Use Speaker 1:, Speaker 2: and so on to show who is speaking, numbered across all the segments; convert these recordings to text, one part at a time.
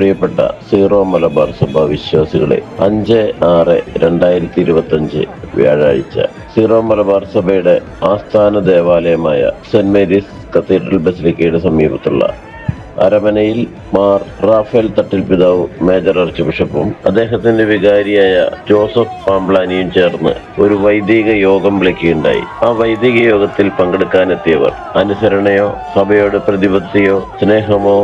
Speaker 1: പ്രിയപ്പെട്ട സീറോ മലബാർ സഭ വിശ്വാസികളെ അഞ്ച് ആറ് രണ്ടായിരത്തി ഇരുപത്തി അഞ്ച് വ്യാഴാഴ്ച സീറോ മലബാർ സഭയുടെ ആസ്ഥാന ദേവാലയമായ സെന്റ് മേരീസ് കത്തീഡ്രൽ ബസിലിക്കയുടെ സമീപത്തുള്ള അരമനയിൽ മാർ റാഫേൽ തട്ടിൽ പിതാവ് മേജർ ആർച്ച് ബിഷപ്പും അദ്ദേഹത്തിന്റെ വികാരിയായ ജോസഫ് പാംബ്ലാനിയും ചേർന്ന് ഒരു വൈദിക യോഗം വിളിക്കുകയുണ്ടായി. ആ വൈദിക യോഗത്തിൽ പങ്കെടുക്കാനെത്തിയവർ അനുസരണയോ സഭയോട് പ്രതിബദ്ധതയോ സ്നേഹമോ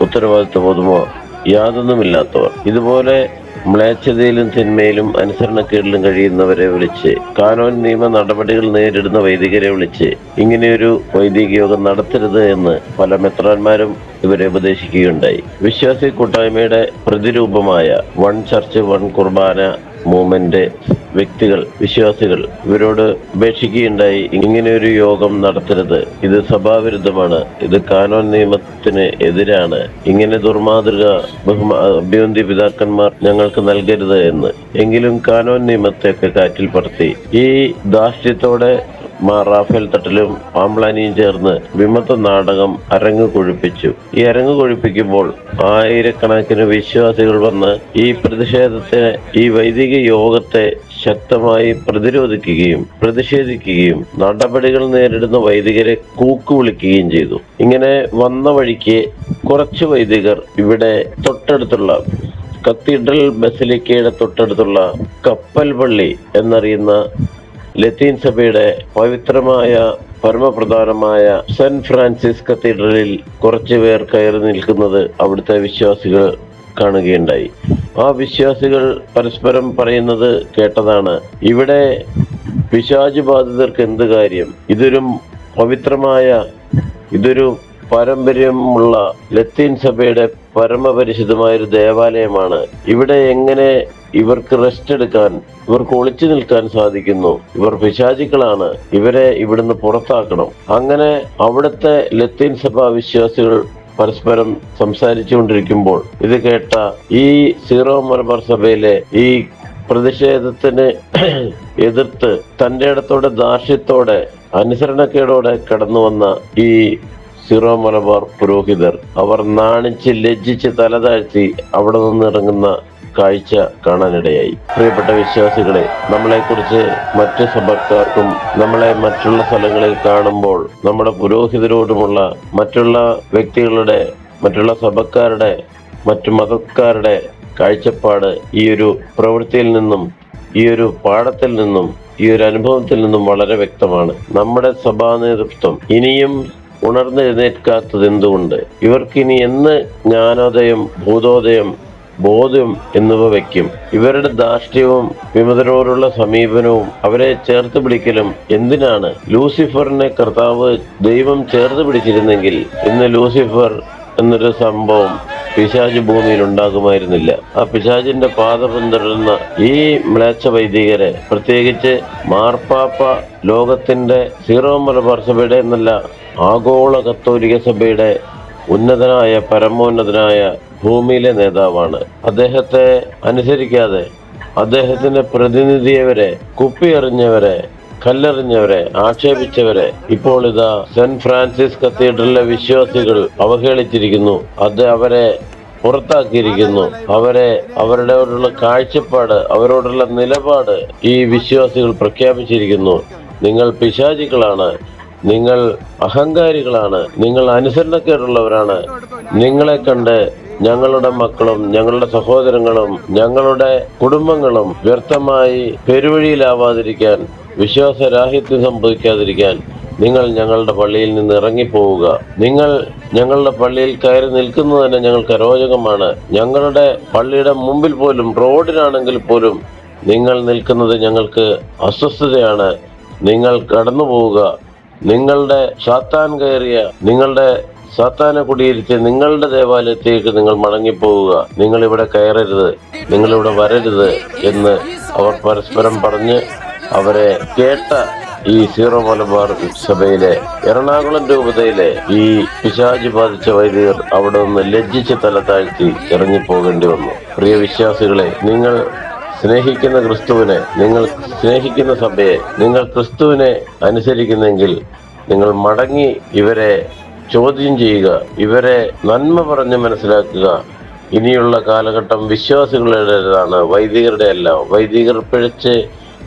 Speaker 1: ഉത്തരവാദിത്വബോധമോ യാതൊന്നുമില്ലാത്തവർ. ഇതുപോലെ മ്ലേച്ഛതയിലും തിന്മയിലും അനുസരണക്കേടിലും കഴിയുന്നവരെ വിളിച്ച് കാനോൻ നിയമ നടപടികൾ നേരിടുന്ന വൈദികരെ വിളിച്ച് ഇങ്ങനെയൊരു വൈദിക യോഗം നടത്തരുത് എന്ന് പല മെത്രാന്മാരും ഇവരെ ഉപദേശിക്കുകയുണ്ടായി. വിശ്വാസി കൂട്ടായ്മയുടെ പ്രതിരൂപമായ വൺ ചർച്ച് വൺ കുർബാന മൂവ്മെന്റ് വ്യക്തികൾ വിശ്വാസികൾ ഇവരോട് ഇങ്ങനെ ഒരു യോഗം നടത്തരുത്. ഇത് സഭാവിരുദ്ധമാണ്. ഇത് കാനോൻ നിയമത്തിന് എതിരാണ്. ഇങ്ങനെ ദുർമാതൃക അഭ്യന്തി പിതാക്കന്മാർ ഞങ്ങൾക്ക് നൽകരുത് എന്ന്. എങ്കിലും കാനോൻ നിയമത്തെയൊക്കെ കാറ്റിൽ പറത്തി ഈ ധാർഷ്ട്യത്തോടെ മാർ റാഫേൽ തട്ടിലും പാംപ്ലാനിയും ചേർന്ന് വിമത നാടകം അരങ്ങ് കൊഴിപ്പിച്ചു. ഈ അരങ്ങ് കൊഴിപ്പിക്കുമ്പോൾ ആയിരക്കണക്കിന് വിശ്വാസികൾ വന്ന് ഈ പ്രതിഷേധത്തിന് ഈ വൈദിക യോഗത്തെ ശക്തമായി പ്രതിരോധിക്കുകയും പ്രതിഷേധിക്കുകയും നടപടികൾ നേരിടുന്ന വൈദികരെ കൂക്കുവിളിക്കുകയും ചെയ്തു. ഇങ്ങനെ വന്ന വഴിക്ക് കുറച്ച് വൈദികർ ഇവിടെ തൊട്ടടുത്തുള്ള കത്തീഡ്രൽ ബസിലിക്കയുടെ തൊട്ടടുത്തുള്ള കപ്പൽ പള്ളി എന്നറിയുന്ന ലത്തീൻ സഭയുടെ പവിത്രമായ പരമപ്രധാനമായ സെന്റ് ഫ്രാൻസിസ് കത്തീഡ്രലിൽ കുറച്ചുപേർ കയറി നിൽക്കുന്നത് അവിടുത്തെ വിശ്വാസികൾ കാണുകയുണ്ടായി. ആ വിശ്വാസികൾ പരസ്പരം പറയുന്നത് കേട്ടതാണ് ഇവിടെ പിശാചു ബാധിതർക്ക് എന്ത് കാര്യം? ഇതൊരു പവിത്രമായ ഇതൊരു പാരമ്പര്യമുള്ള ലത്തീൻ സഭയുടെ പരമപരിശുദ്ധമായ ഒരു ദേവാലയമാണ്. ഇവിടെ എങ്ങനെ ഇവർക്ക് റെസ്റ്റ് എടുക്കാൻ ഇവർക്ക് ഒളിച്ചു നിൽക്കാൻ സാധിക്കുന്നു ഇവർ പിശാചിക്കളാണ് ഇവരെ ഇവിടുന്ന് പുറത്താക്കണം. അങ്ങനെ അവിടുത്തെ ലത്തീൻ സഭാ വിശ്വാസികൾ പരസ്പരം സംസാരിച്ചുകൊണ്ടിരിക്കുമ്പോൾ ഇത് കേട്ട ഈ സീറോ മലബാർ സഭയിലെ ഈ പ്രതിഷേധത്തിന് എതിർത്ത് തന്റെ ഇടത്തോടെ ദാർഷ്ട്യത്തോടെ അനുസരണക്കേടോടെ കടന്നു വന്ന ഈ സീറോ മലബാർ പുരോഹിതർ അവർ നാണിച്ച് ലജ്ജിച്ച് തലതാഴ്ത്തി അവിടെ നിന്ന് ഇറങ്ങുന്ന കാഴ്ച കാണാനിടയായി. പ്രിയപ്പെട്ട വിശ്വാസികളെ നമ്മളെക്കുറിച്ച് മറ്റു സഭക്കാർക്കും നമ്മളെ മറ്റുള്ള സ്ഥലങ്ങളിൽ കാണുമ്പോൾ നമ്മുടെ പുരോഹിതരോടുമുള്ള മറ്റുള്ള വ്യക്തികളുടെ മറ്റുള്ള സഭക്കാരുടെ മറ്റു മതക്കാരുടെ കാഴ്ചപ്പാട് ഈ ഒരു പ്രവൃത്തിയിൽ നിന്നും ഈ ഒരു പാഠത്തിൽ നിന്നും ഈ ഒരു അനുഭവത്തിൽ നിന്നും വളരെ വ്യക്തമാണ്. നമ്മുടെ സഭാ നേതൃത്വം ഇനിയും ഉണർന്നെഴുന്നേൽക്കാത്തത് എന്തുകൊണ്ട്? ഇവർക്കിനി എന്ന് ജ്ഞാനോദയം ഭൂതോദയം ബോധ്യം എന്നിവ വയ്ക്കും. ഇവരുടെ ധാർഷ്ട്യവും വിമതരോടുള്ള സമീപനവും അവരെ ചേർത്ത് പിടിക്കലും എന്തിനാണ്? ലൂസിഫറിനെ കർത്താവ് ദൈവം ചേർത്ത് പിടിച്ചിരുന്നെങ്കിൽ ഇന്ന് ലൂസിഫർ എന്നൊരു സംഭവം പിശാജ് ഭൂമിയിൽ ഉണ്ടാകുമായിരുന്നില്ല. ആ പിശാജിന്റെ പാത പിന്തുടരുന്ന ഈ മ്ലേച്ഛ വൈദികരെ പ്രത്യേകിച്ച് മാർപ്പാപ്പ ലോകത്തിന്റെ സീറോ മലബാർ സഭയുടെ എന്നല്ല ആഗോള കത്തോലിക സഭയുടെ ഉന്നതനായ പരമോന്നതനായ ഭൂമിയിലെ നേതാവാണ്. അദ്ദേഹത്തെ അനുസരിക്കാതെ അദ്ദേഹത്തിന്റെ പ്രതിനിധിയവരെ കുപ്പിയെറിഞ്ഞവരെ കല്ലെറിഞ്ഞവരെ ആക്ഷേപിച്ചവരെ ഇപ്പോൾ ഇതാ സെന്റ് ഫ്രാൻസിസ് കത്തീഡ്രലിലെ വിശ്വാസികൾ അവഹേളിച്ചിരിക്കുന്നു. അത് അവരെ പുറത്താക്കിയിരിക്കുന്നു. അവരെ അവരോടുള്ള കാഴ്ചപ്പാട് അവരോടുള്ള നിലപാട് ഈ വിശ്വാസികൾ പ്രഖ്യാപിച്ചിരിക്കുന്നു. നിങ്ങൾ പിശാചികളാണ്. നിങ്ങൾ അഹങ്കാരികളാണ്. നിങ്ങൾ അനുസരണക്കേടുള്ളവരാണ്. നിങ്ങളെ കണ്ട് ഞങ്ങളുടെ മക്കളും ഞങ്ങളുടെ സഹോദരങ്ങളും ഞങ്ങളുടെ കുടുംബങ്ങളും വ്യർത്ഥമായി പെരുവഴിയിലാവാതിരിക്കാൻ വിശ്വാസരാഹിത്യം സംഭവിക്കാതിരിക്കാൻ നിങ്ങൾ ഞങ്ങളുടെ പള്ളിയിൽ നിന്ന് ഇറങ്ങിപ്പോവുക. നിങ്ങൾ ഞങ്ങളുടെ പള്ളിയിൽ കയറി നിൽക്കുന്നത് തന്നെ ഞങ്ങൾക്ക് അരോചകമാണ്. ഞങ്ങളുടെ പള്ളിയുടെ മുമ്പിൽ പോലും റോഡിലാണെങ്കിൽ പോലും നിങ്ങൾ നിൽക്കുന്നത് ഞങ്ങൾക്ക് അസ്വസ്ഥതയാണ്. നിങ്ങൾ കടന്നു പോവുക നിങ്ങളുടെ സാത്താൻ കയറിയ നിങ്ങളുടെ സാത്താനെ കുടിയിരുത്തി നിങ്ങളുടെ ദേവാലയത്തേക്ക് നിങ്ങൾ മടങ്ങിപ്പോവുക. നിങ്ങൾ ഇവിടെ കയറരുത് നിങ്ങളിവിടെ വരരുത് എന്ന് അവർ പരസ്പരം പറഞ്ഞ് അവരെ കേട്ട ഈ സീറോ മലബാർ സഭയിലെ എറണാകുളം രൂപതയിലെ ഈ പിശാജ് ബാധിച്ച വൈദികർ അവിടെ നിന്ന് ലജ്ജിച്ച് തല താഴ്ത്തി ഇറങ്ങിപ്പോകേണ്ടി വന്നു. പ്രിയ വിശ്വാസികളെ നിങ്ങൾ സ്നേഹിക്കുന്ന ക്രിസ്തുവിനെ നിങ്ങൾ സ്നേഹിക്കുന്ന സഭയെ നിങ്ങൾ ക്രിസ്തുവിനെ അനുസരിക്കുന്നെങ്കിൽ നിങ്ങൾ മടങ്ങി ഇവരെ ചോദ്യം ചെയ്യുക ഇവരെ നന്മ പറഞ്ഞ് മനസ്സിലാക്കുക. ഇനിയുള്ള കാലഘട്ടം വിശ്വാസികളുടേതാണ് വൈദികരുടെ അല്ല. വൈദികർ പിഴച്ച്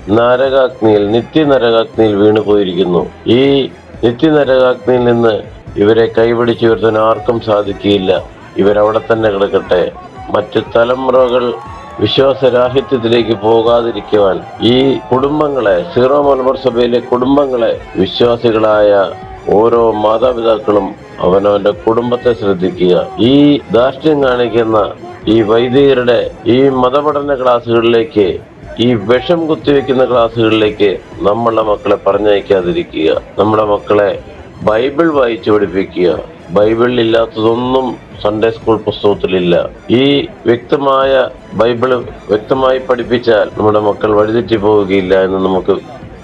Speaker 1: നരകാഗ്നിയിൽ വീണു പോയിരിക്കുന്നു ഈ നിത്യനരകാഗ്നിയിൽ നിന്ന് ഇവരെ കൈപിടിച്ചു ഉയർത്താൻ ആർക്കും സാധിക്കുകയില്ല. ഇവരവിടെ തന്നെ കിടക്കട്ടെ. മറ്റു തലമുറകൾ വിശ്വാസരാഹിത്യത്തിലേക്ക് പോകാതിരിക്കുവാൻ ഈ കുടുംബങ്ങളെ സീറോ മലബാർ സഭയിലെ കുടുംബങ്ങളെ വിശ്വാസികളായ ഓരോ മാതാപിതാക്കളും അവനവന്റെ കുടുംബത്തെ ശ്രദ്ധിക്കുക. ഈ ധാർഷ്ട്യം കാണിക്കുന്ന ഈ വൈദികരുടെ ഈ മതപഠന ക്ലാസ്സുകളിലേക്ക് ഈ വിഷം കുത്തിവെക്കുന്ന ക്ലാസ്സുകളിലേക്ക് നമ്മളുടെ മക്കളെ പറഞ്ഞയക്കാതിരിക്കുക നമ്മുടെ മക്കളെ ബൈബിൾ വായിച്ചു പഠിപ്പിക്കുക ബൈബിളിൽ ഇല്ലാത്തതൊന്നും സൺഡേ സ്കൂൾ പുസ്തകത്തിലില്ല. ഈ വ്യക്തമായ ബൈബിൾ വ്യക്തമായി പഠിപ്പിച്ചാൽ നമ്മുടെ മക്കൾ വഴിതെറ്റി പോവുകയില്ല എന്ന് നമുക്ക്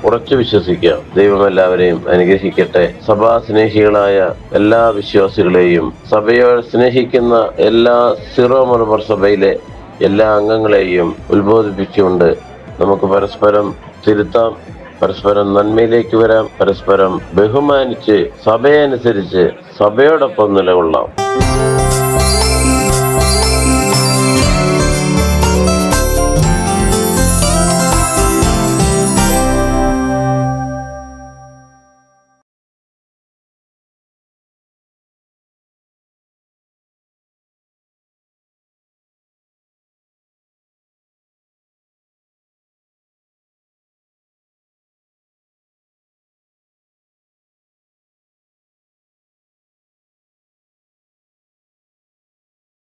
Speaker 1: ഉറച്ചു വിശ്വസിക്കാം. ദൈവം എല്ലാവരെയും അനുഗ്രഹിക്കട്ടെ. സഭാ സ്നേഹികളായ എല്ലാ വിശ്വാസികളെയും സഭയെ സ്നേഹിക്കുന്ന എല്ലാ സിറോ മലബാർ സഭയിലെ എല്ലാ അംഗങ്ങളെയും ഉത്ബോധിപ്പിച്ചുകൊണ്ട് നമുക്ക് പരസ്പരം തിരുത്താം പരസ്പരം നന്മയിലേക്ക് വരാം പരസ്പരം ബഹുമാനിച്ച് സഭയനുസരിച്ച് സഭയോടൊപ്പം നിലകൊള്ളാം.